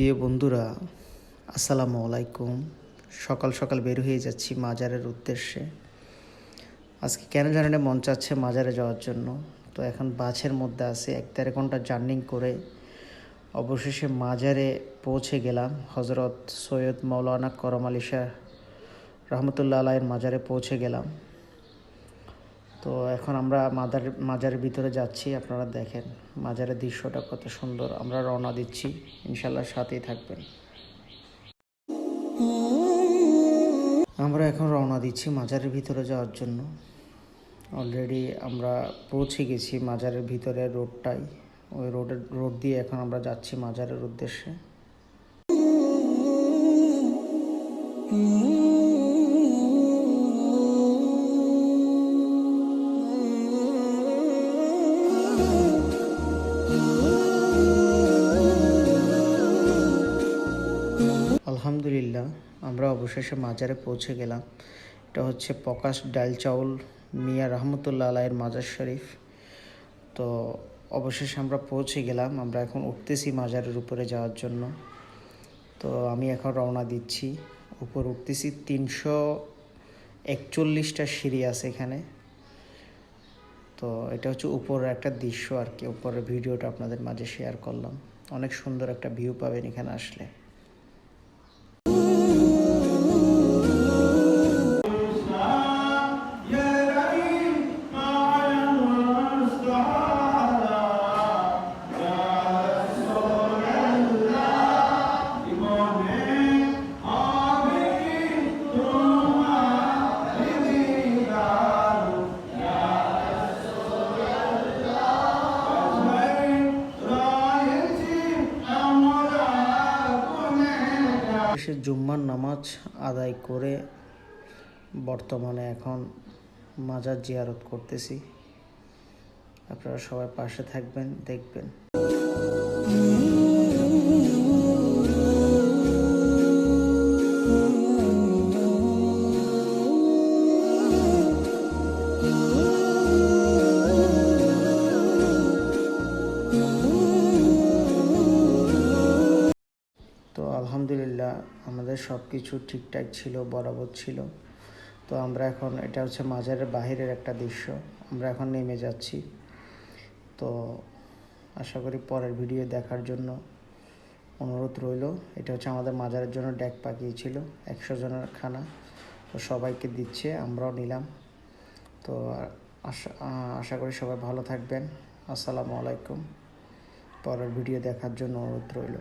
প্রিয় বন্ধুরা, আসসালামু আলাইকুম। সকাল সকাল বের হয়ে যাচ্ছি মাজারের উদ্দেশ্যে। আজকে কেন জানি মন চাচ্ছে মাজারে যাওয়ার জন্য। তো এখন বাসের মধ্যে আছে, এক দেড় ঘণ্টা জার্নিং করে অবশেষে মাজারে পৌঁছে গেলাম। হজরত সৈয়দ মৌলানা করম আলী শাহ রহমতুল্লাহ আলাইয়ের মাজারে পৌঁছে গেলাম। তো এখন আমরা মাজার মাজারের ভিতরে যাচ্ছি, আপনারা দেখেন মাজারের দৃশ্যটা কত সুন্দর। আমরা রওনা দিচ্ছি ইনশাল্লাহ সাথেই থাকবেন। আমরা এখন রওনা দিচ্ছি মাজারের ভিতরে যাওয়ার জন্য। অলরেডি আমরা পৌঁছে গেছি মাজারের ভিতরে রোডটাই ওই রোডের, রোড দিয়ে এখন আমরা যাচ্ছি মাজারের উদ্দেশ্যে। আলহামদুলিল্লাহ, আমরা অবশেষে মাজারে পৌঁছে গেলাম। এটা হচ্ছে প্রকাশ ডাল চাউল মিয়া রহমতুল্লাহ আলাইয়ের মাজার শরীফ। তো অবশেষে আমরা পৌঁছে গেলাম, আমরা এখন উঠতেছি মাজারের উপরে যাওয়ার জন্য। তো আমি এখন রওনা দিচ্ছি। উপর উঠতেছি তিনশো একচল্লিশটা সিঁড়ি আছে এখানে। তো এটা হচ্ছে উপরের একটা দৃশ্য আর কি, উপরের ভিডিওটা আপনাদের মাঝে শেয়ার করলাম। অনেক সুন্দর একটা ভিউ পাবেন এখানে আসলে। সে জুম্মার নামাজ আদায় করে বর্তমানে এখন মাজার জিয়ারত করতেছি। আপনারা সবাই পাশে থাকবেন, দেখবেন। আলহামদুলিল্লাহ, আমাদের সব কিছু ঠিকঠাক ছিল, বরাবর ছিল। তো আমরা এখন, এটা হচ্ছে মাজারের বাহিরের একটা দৃশ্য। আমরা এখন নেমে যাচ্ছি। তো আশা করি পরের ভিডিও দেখার জন্য অনুরোধ রইল। এটা হচ্ছে আমাদের মাজারের জন্য ডেক পাকিয়েছিল, একশো জনের খানা। তো সবাইকে দিচ্ছে, আমরাও নিলাম। তো আশা আশা করি সবাই ভালো থাকবেন। আসসালামু আলাইকুম। পরের ভিডিও দেখার জন্য অনুরোধ রইল।